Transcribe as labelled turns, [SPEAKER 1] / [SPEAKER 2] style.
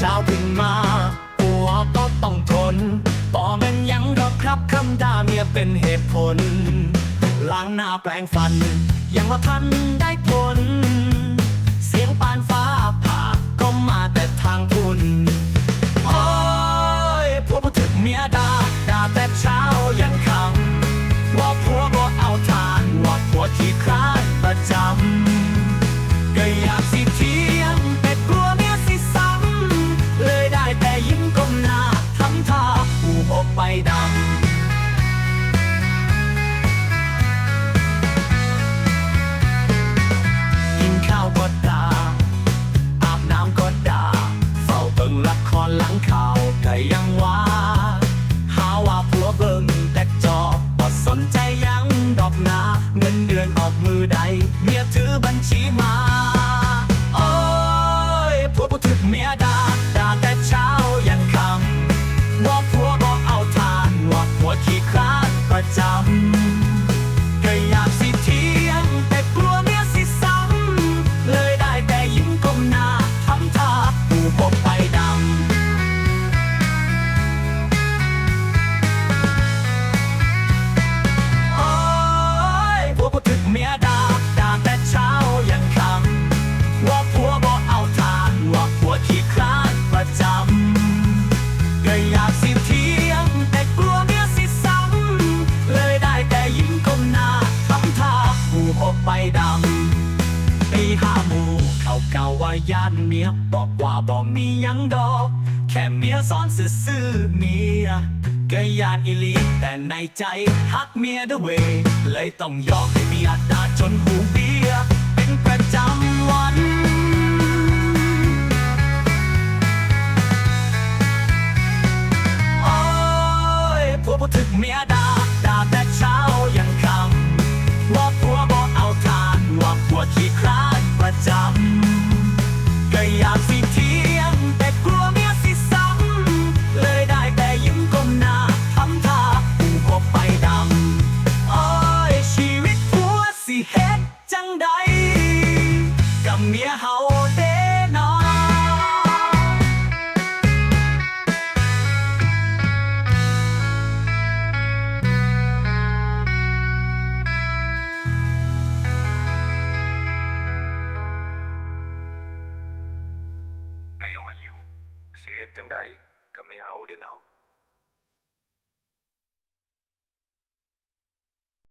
[SPEAKER 1] ช้าถึงมาปัวก็ต้องทนปอเป็นยังดอครับคำด่าเมียเป็นเหตุผล ล้างหน้าแปลงฟัน ยังว่าทันได้ผล เสียงปานฟ้าผ่าก็มาแต่ทางคุณโอ้ยพวกผู้ถึกเมียด่าด่าแต่เช้ายังคำว่าผัวบ่เอาทาน ว่าผัวที่คลาดประจำ ออกมือใด เมียถือบัญชีมา โอ้ยผัวผู้ถึกเมียด่าด่าแต่เช้ายันค่ำว่าผัวบอกเอาทาน ว่าผัวขี้คร้าดประจำ ดำปีห้าหมูเขาเก่าว่าย่านเมียบอกว่าบอกมียังดอก แค่เมียซ้อนซื่อเมียก็ยานอิลีแต่ในใจฮักเมียด้วยเลยต้องยอมให้เมียดาจนหู เฮ็ดจังใดกับเมียเฮาเด้นอไอ้วันอยู่เสียจังใดกับเมียเฮาเด้นอ